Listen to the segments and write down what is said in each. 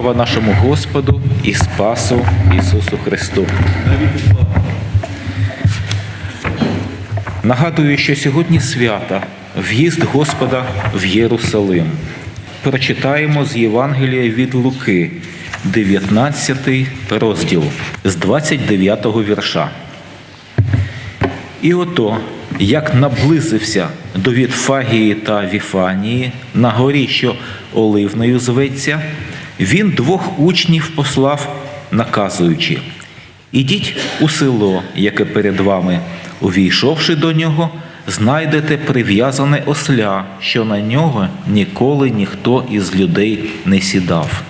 Слава нашому Господу і Спасу Ісусу Христу. Нагадую, що сьогодні свята, в'їзд Господа в Єрусалим. Прочитаємо з Євангелія від Луки, 19 розділ з 29 вірша. І ото, як наблизився до Вітфагії та Віфанії на горі, що Оливною зветься, він двох учнів послав, наказуючи: Ідіть у село, яке перед вами, увійшовши до нього, знайдете прив'язане осля, що на нього ніколи ніхто із людей не сідав.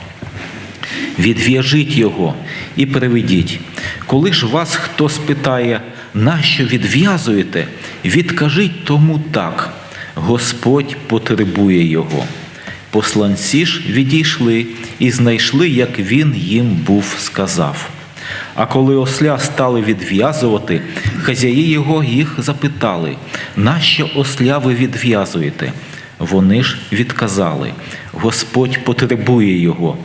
Відв'яжіть його і приведіть. Коли ж вас хто спитає, нащо відв'язуєте, відкажіть тому так: Господь потребує його. Посланці ж відійшли і знайшли, як він їм був сказав. А коли осля стали відв'язувати, хазяї його їх запитали, нащо осля ви відв'язуєте? Вони ж відказали: Господь потребує його.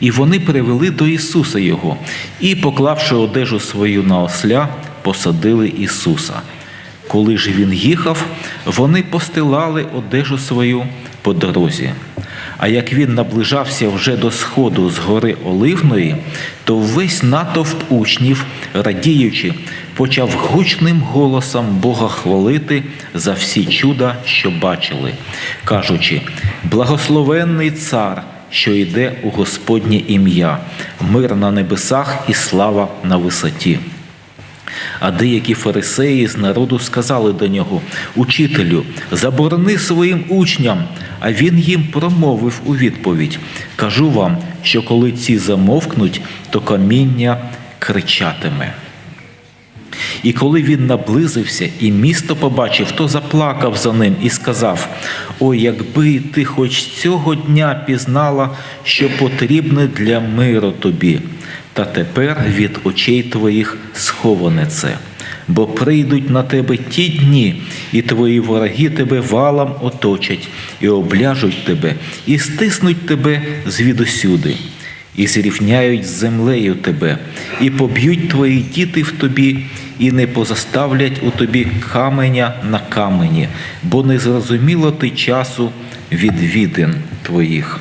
І вони привели до Ісуса Його і, поклавши одежу свою на осля, посадили Ісуса. Коли ж він їхав, вони постилали одежу свою по дорозі. А як він наближався вже до сходу з гори Оливної, то весь натовп учнів, радіючи, почав гучним голосом Бога хвалити за всі чуда, що бачили, кажучи: Благословенний цар! що йде у Господнє ім'я, мир на небесах і слава на висоті. А деякі фарисеї з народу сказали до нього: Учителю, заборони своїм учням. А він їм промовив у відповідь: Кажу вам, що коли ці замовкнуть, то каміння кричатиме. І коли він наблизився і місто побачив, то заплакав за ним і сказав: Ой, якби ти хоч цього дня пізнала, що потрібне для миру тобі, та тепер від очей твоїх сховане це. Бо прийдуть на тебе ті дні, і твої вороги тебе валом оточать, і обляжуть тебе, і стиснуть тебе звідусюди, і зрівняють з землею тебе, і поб'ють твої діти в тобі, і не позаставлять у тобі каменя на камені, бо не зрозуміло ти часу відвідин твоїх.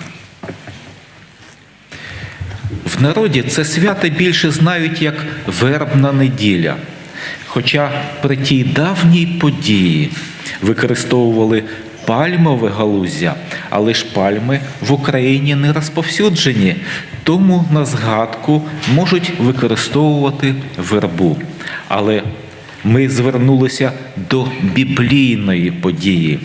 В народі це свято більше знають як вербна неділя. Хоча при тій давній події використовували пальмове галуздя, але ж пальми в Україні не розповсюджені, тому на згадку можуть використовувати вербу. Але ми звернулися до біблійної події.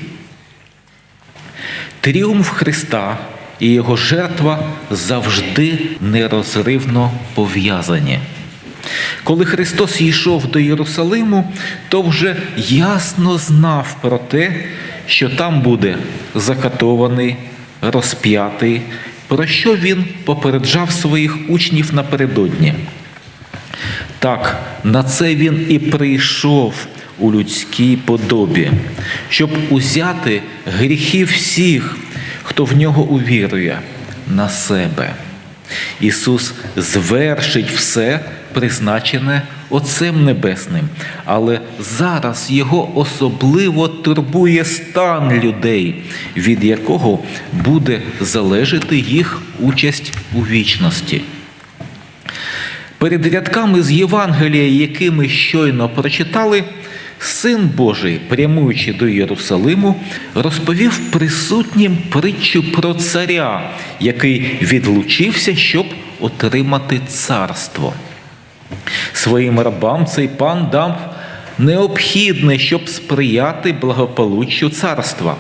Тріумф Христа і Його жертва завжди нерозривно пов'язані. Коли Христос йшов до Єрусалиму, то вже ясно знав про те, що там буде закатований, розп'ятий, про що він попереджав своїх учнів напередодні. Так, на це він і прийшов у людській подобі, щоб узяти гріхи всіх, хто в нього увірує, на себе. Ісус звершить все, призначене Отцем Небесним, але зараз Його особливо турбує стан людей, від якого буде залежати їх участь у вічності. Перед рядками з Євангелія, які ми щойно прочитали, Син Божий, прямуючи до Єрусалиму, розповів присутнім притчу про царя, який відлучився, щоб отримати царство. Своїм рабам цей пан дав необхідне, щоб сприяти благополуччю царства.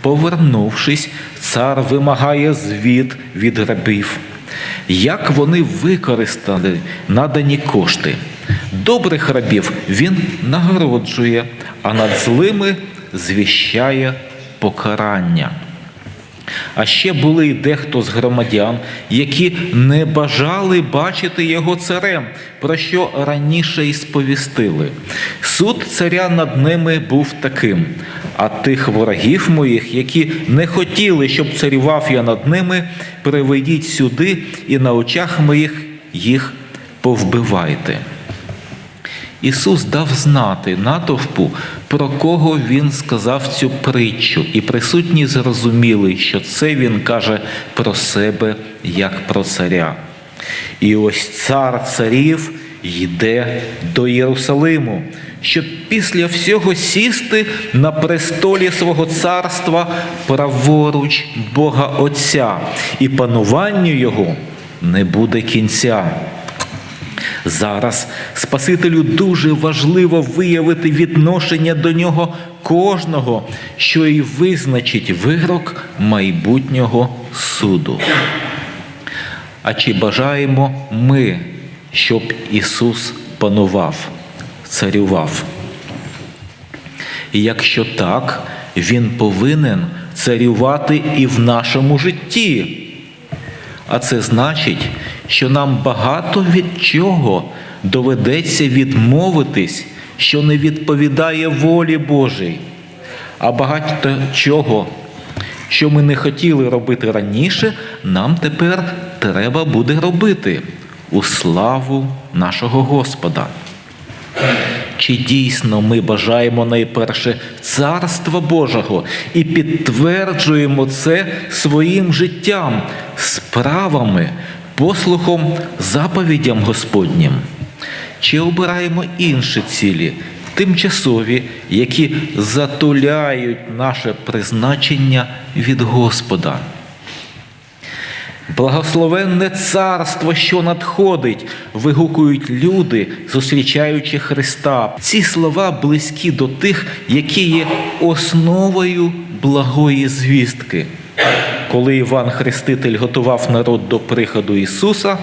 Повернувшись, цар вимагає звіт від рабів, як вони використали надані кошти. Добрих рабів він нагороджує, а над злими звіщає покарання. А ще були й дехто з громадян, які не бажали бачити його царем, про що раніше й сповістили. Суд царя над ними був таким. А тих ворогів моїх, які не хотіли, щоб царював я над ними, приведіть сюди і на очах моїх їх повбивайте. Ісус дав знати натовпу, про кого Він сказав цю притчу, і присутні зрозуміли, що це Він каже про себе як про царя. І ось цар царів йде до Єрусалиму, щоб після всього сісти на престолі свого царства праворуч Бога Отця, і пануванню Його не буде кінця. Зараз Спасителю дуже важливо виявити відношення до нього кожного, що й визначить вирок майбутнього суду. А чи бажаємо ми, щоб Ісус панував, царював? І якщо так, Він повинен царювати і в нашому житті. А це значить, що нам багато від чого доведеться відмовитись, що не відповідає волі Божій, а багато чого, що ми не хотіли робити раніше, нам тепер треба буде робити у славу нашого Господа. Чи дійсно ми бажаємо найперше Царства Божого і підтверджуємо це своїм життям, справами, послухом, заповідям Господнім? Чи обираємо інші цілі, тимчасові, які затуляють наше призначення від Господа? Благословенне царство, що надходить, вигукують люди, зустрічаючи Христа. Ці слова близькі до тих, які є основою благої звістки. Коли Іван Хреститель готував народ до приходу Ісуса,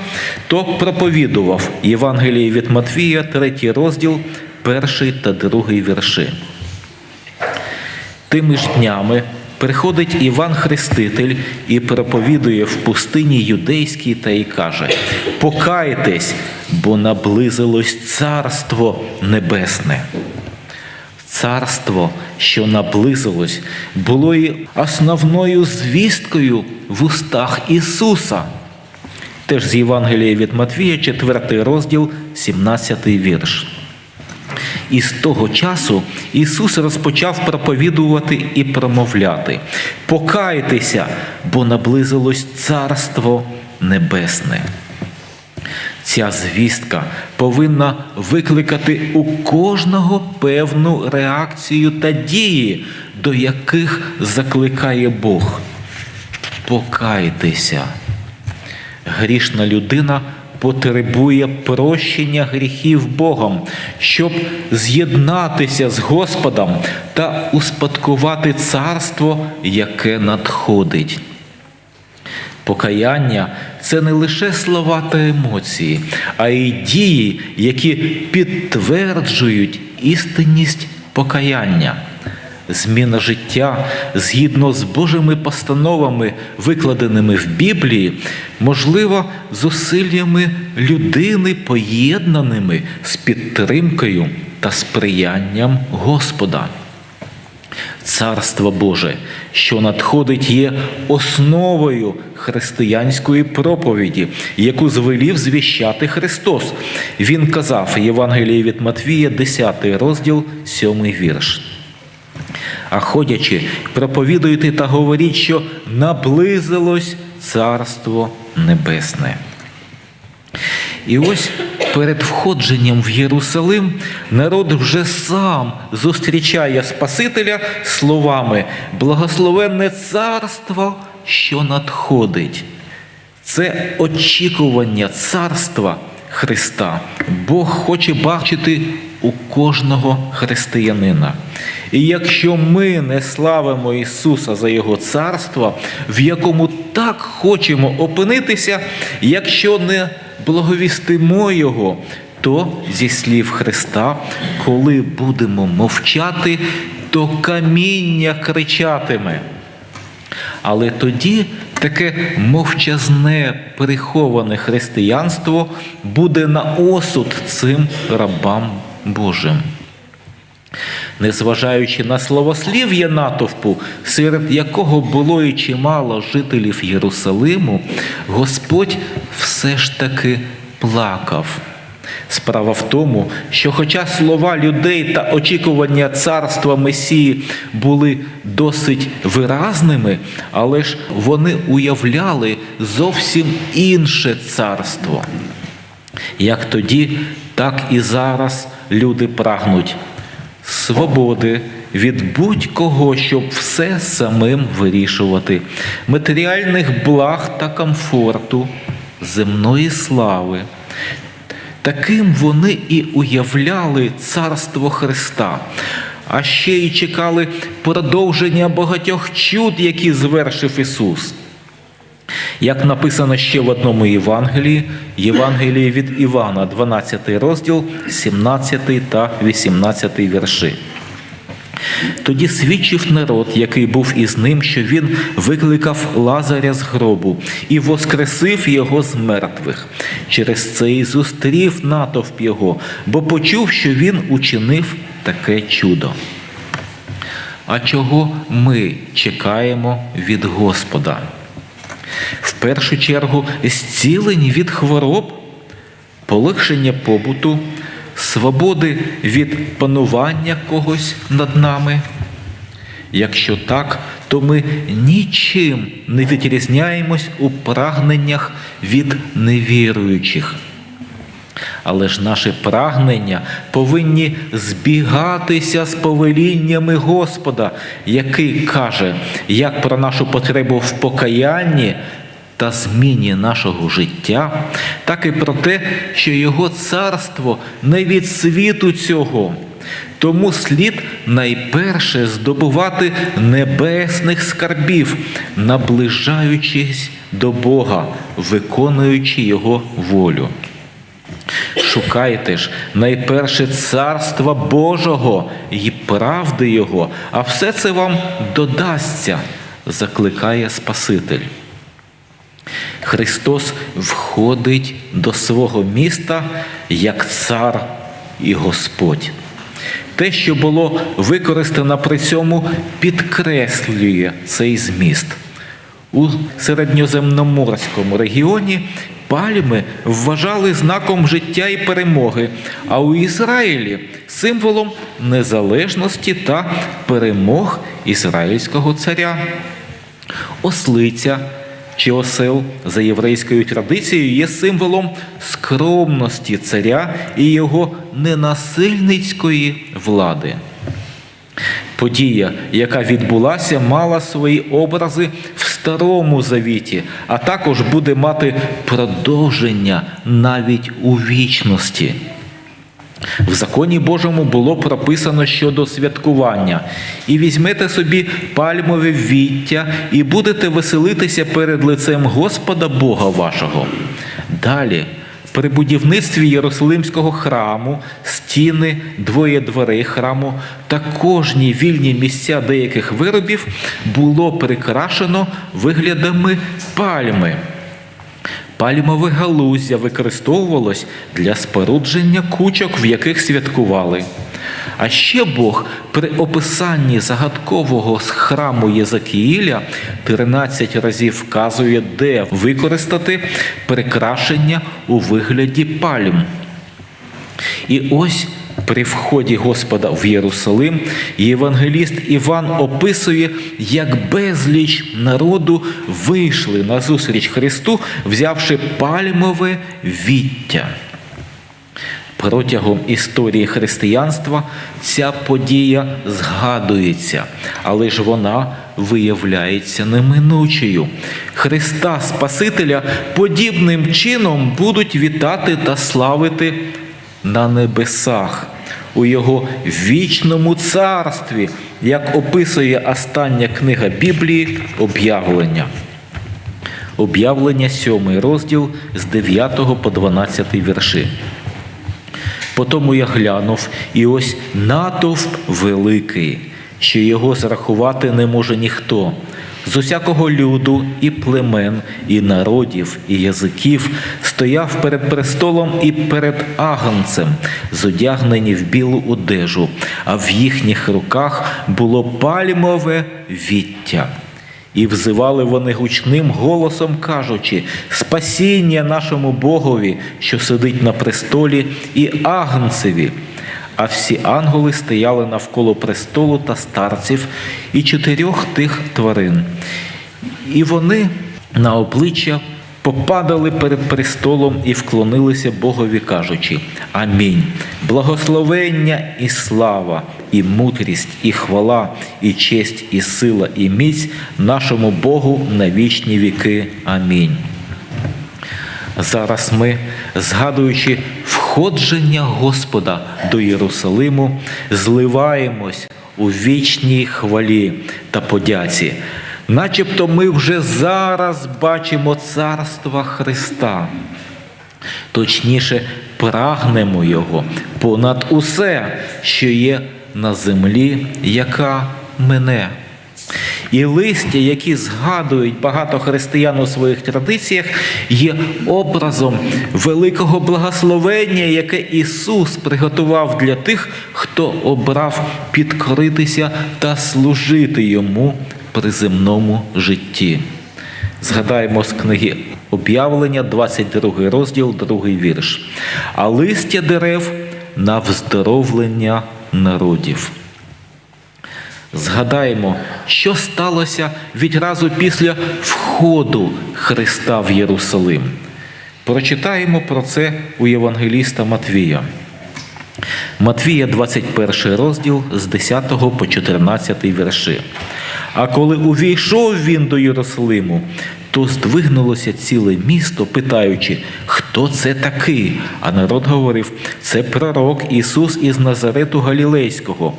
то проповідував Євангеліє від Матвія, третій розділ, перший та другий вірши. Тими ж днями приходить Іван Хреститель і проповідує в пустині юдейській та й каже: Покайтесь, бо наблизилось Царство Небесне. Царство, що наблизилось, було і основною звісткою в устах Ісуса. Теж з Євангелія від Матвія, 4 розділ, 17 вірш. І з того часу Ісус розпочав проповідувати і промовляти: Покайтеся, бо наблизилось Царство Небесне. Ця звістка повинна викликати у кожного певну реакцію та дії, до яких закликає Бог. Покайтеся. Грішна людина потребує прощення гріхів Богом, щоб з'єднатися з Господом та успадкувати царство, яке надходить. Покаяння це не лише слова та емоції, а й дії, які підтверджують істинність покаяння. Зміна життя згідно з Божими постановами, викладеними в Біблії, можлива зусиллями людини, поєднаними з підтримкою та сприянням Господа. Царство Боже, що надходить, є основою християнської проповіді, яку звелів звіщати Христос. Він казав Євангеліє від Матвія, 10 розділ, 7 вірш. А ходячи, проповідуйте та говоріть, що наблизилось Царство Небесне. І ось перед входженням в Єрусалим народ вже сам зустрічає Спасителя словами Благословенне царство, що надходить. Це очікування царства Христа. Бог хоче бачити у кожного християнина. І якщо ми не славимо Ісуса за Його царство, в якому так хочемо опинитися, якщо не благовістимо Його, то зі слів Христа, коли будемо мовчати, то каміння кричатиме. Але тоді таке мовчазне приховане християнство буде на осуд цим рабам Божим. Незважаючи на словослів'я натовпу, серед якого було і чимало жителів Єрусалиму, Господь все ж таки плакав. Справа в тому, що хоча слова людей та очікування царства Месії були досить виразними, але ж вони уявляли зовсім інше царство. Як тоді, так і зараз люди прагнуть свободи від будь-кого, щоб все самим вирішувати, матеріальних благ та комфорту, земної слави. Таким вони і уявляли царство Христа, а ще й чекали продовження багатьох чуд, які звершив Ісус. Як написано ще в одному Євангелії, Євангелії від Івана, 12 розділ, 17 та 18 вірші. Тоді свідчив народ, який був із ним, що він викликав Лазаря з гробу і воскресив його з мертвих. Через це й зустрів натовп його, бо почув, що він учинив таке чудо. А чого ми чекаємо від Господа? В першу чергу зцілені від хвороб, полегшення побуту, свободи від панування когось над нами. Якщо так, то ми нічим не відрізняємось у прагненнях від невіруючих. Але ж наші прагнення повинні збігатися з повеліннями Господа, який каже, як про нашу потребу в покаянні та зміні нашого життя, так і про те, що Його царство не від світу цього. Тому слід найперше здобувати небесних скарбів, наближаючись до Бога, виконуючи Його волю. Шукайте ж найперше царства Божого і правди Його, а все це вам додасться, закликає Спаситель. Христос входить до свого міста як цар і Господь. Те, що було використано при цьому, підкреслює цей зміст. У середньоземноморському регіоні пальми вважали знаком життя і перемоги, а у Ізраїлі символом незалежності та перемог ізраїльського царя. Ослиця чи осел за єврейською традицією є символом скромності царя і його ненасильницької влади. Подія, яка відбулася, мала свої образи в старому завіті, а також буде мати продовження навіть у вічності. В законі Божому було прописано щодо святкування, і візьмете собі пальмове віття і будете веселитися перед лицем Господа Бога вашого. Далі. При будівництві Єрусалимського храму, стіни, двоє дверей храму та кожні вільні місця деяких виробів було прикрашено виглядами пальми. Пальмове галуздя використовувалось для спорудження кучок, в яких святкували. А ще Бог при описанні загадкового з храму Єзакіїля 13 разів вказує, де використати прикрашення у вигляді пальм. І ось при вході Господа в Єрусалим євангеліст Іван описує, як безліч народу вийшли на зустріч Христу, взявши пальмове віття. Протягом історії християнства ця подія згадується, але ж вона виявляється неминучою. Христа Спасителя подібним чином будуть вітати та славити на небесах, у Його вічному царстві, як описує остання книга Біблії об'явлення. Об'явлення 7 розділ з 9 по 12 вірші. Потому я глянув, і ось натовп великий, що його зрахувати не може ніхто. з усякого люду і племен, і народів, і язиків стояв перед престолом і перед агнцем, зодягнені в білу одежу, а в їхніх руках було пальмове віття. І взивали вони гучним голосом, кажучи: Спасіння нашому Богові, що сидить на престолі, і агнцеві. А всі ангели стояли навколо престолу та старців і чотирьох тих тварин. І вони на обличчя попадали перед престолом і вклонилися Богові, кажучи: Амінь. Благословення і слава, і мудрість, і хвала, і честь, і сила, і міць нашому Богу на вічні віки. Амінь. Зараз ми, згадуючи входження Господа до Єрусалиму, зливаємось у вічній хвалі та подяці. Начебто ми вже зараз бачимо царства Христа. Точніше, прагнемо Його понад усе, що є на землі, яка мене. І листя, які згадують багато християн у своїх традиціях, є образом великого благословення, яке Ісус приготував для тих, хто обрав підкоритися та служити Йому при земному житті. Згадаємо з книги об'явлення, 22 розділ, 2 вірш. А листя дерев на вздоровлення народів. Згадаємо, що сталося відразу після входу Христа в Єрусалим. Прочитаємо про це у Євангеліста Матвія. Матвія, 21 розділ з 10 по 14 вірші. А коли увійшов він до Єрусалиму, то здвигнулося ціле місто, питаючи, хто це такий? А народ говорив: це пророк Ісус із Назарету Галілейського.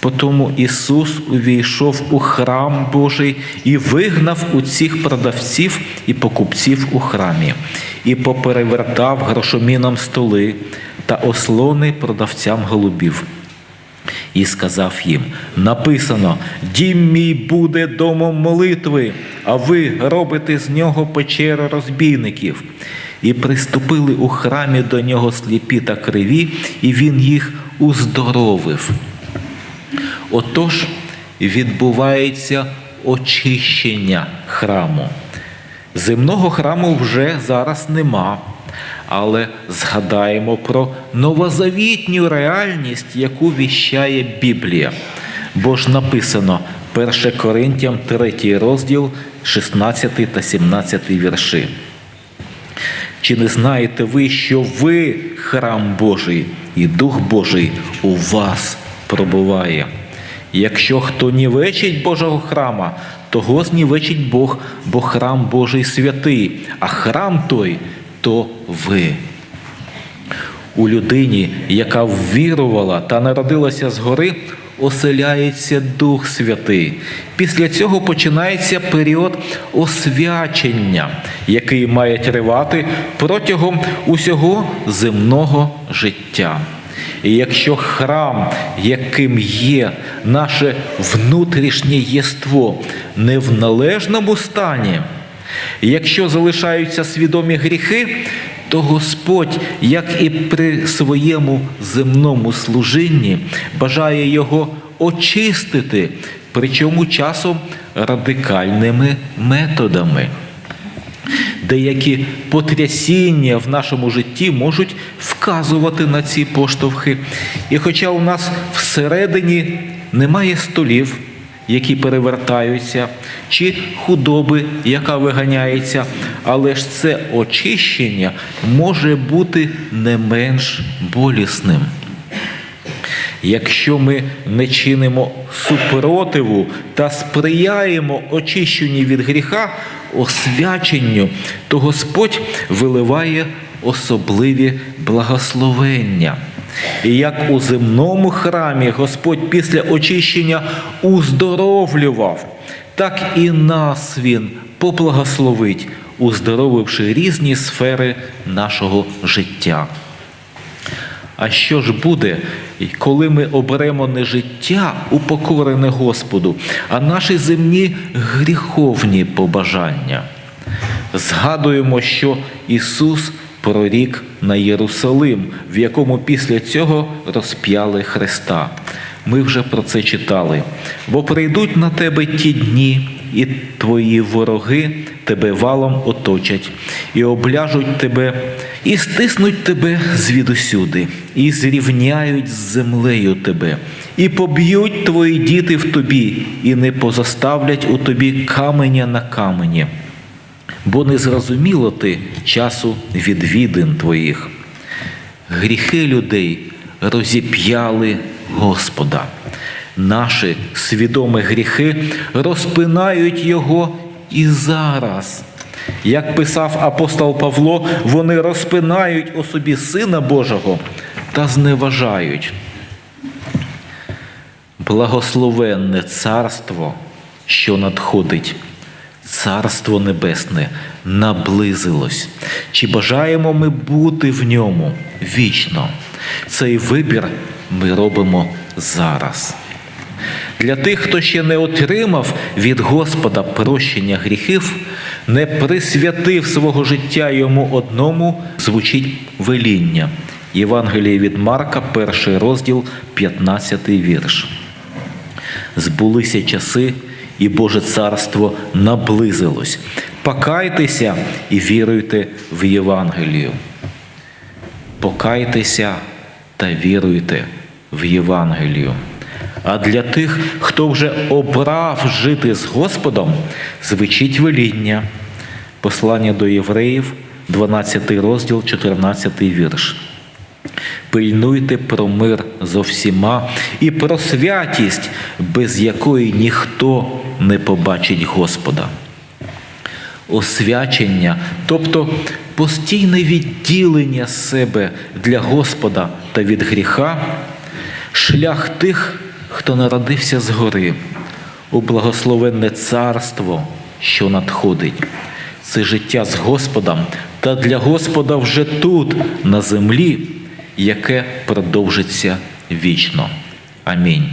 Потому Ісус увійшов у храм Божий і вигнав у цих продавців і покупців у храмі, і поперевертав грошоміном столи та ослони продавцям голубів. І сказав їм: написано: Дім мій буде домом молитви, а ви робите з нього печеру розбійників. І приступили у храмі до нього сліпі та криві, і він їх уздоровив. Отож відбувається очищення храму. Земного храму вже зараз нема, але згадаємо про новозавітню реальність, яку віщає Біблія. Бо ж написано 1 Коринтям 3 розділ, 16 та 17 вірші. Чи не знаєте ви, що ви храм Божий, і Дух Божий у вас пробуває? Якщо хто нівечить Божого храма, того знівечить Бог, бо храм Божий святий, а храм той то ви. У людині, яка ввірувала та народилася згори, оселяється Дух Святий. Після цього починається період освячення, який має тривати протягом усього земного життя. І якщо храм, яким є наше внутрішнє єство, не в належному стані, якщо залишаються свідомі гріхи, то Господь, як і при своєму земному служінні, бажає його очистити, причому часом радикальними методами. Деякі потрясіння в нашому житті можуть вказувати на ці поштовхи. І хоча у нас всередині немає столів, які перевертаються, чи худоби, яка виганяється, але ж це очищення може бути не менш болісним. Якщо ми не чинимо супротиву та сприяємо очищенню від гріха, освяченню, то Господь виливає особливі благословення. І як у земному храмі Господь після очищення уздоровлював, так і нас Він поблагословить, уздоровивши різні сфери нашого життя. А що ж буде, коли ми оберемо не життя упокорене Господу, а наші земні гріховні побажання? Згадуємо, що Ісус прорік на Єрусалим, в якому після цього розп'яли Христа. Ми вже про це читали. Бо прийдуть на тебе ті дні, і твої вороги тебе валом оточать, і обляжуть тебе, і стиснуть тебе звідусюди, і зрівняють з землею тебе, і поб'ють твої діти в тобі, і не позоставлять у тобі каменя на камені бо не зрозуміло ти часу відвідин твоїх. Гріхи людей розіп'яли Господа. Наші свідомі гріхи розпинають Його і зараз. Як писав апостол Павло, вони розпинають у собі Сина Божого та зневажають. Благословенне царство, що надходить. Царство Небесне наблизилось. Чи бажаємо ми бути в ньому вічно? Цей вибір ми робимо зараз. Для тих, хто ще не отримав від Господа прощення гріхів, не присвятив свого життя йому одному, звучить веління. Євангеліє від Марка, перший розділ, 15 вірш. Збулися часи, і Боже царство наблизилось. Покайтеся і віруйте в Євангелію. Покайтеся та віруйте в Євангелію. А для тих, хто вже обрав жити з Господом, звучить веління. Послання до євреїв, 12 розділ, 14 вірш. Пильнуйте про мир зо всіма і про святість, без якої ніхто не побачить Господа. Освячення, тобто постійне відділення себе для Господа та від гріха, шлях тих, хто народився згори, у благословенне царство, що надходить. Це життя з Господом та для Господа вже тут, на землі, яке продовжиться вічно. Амінь.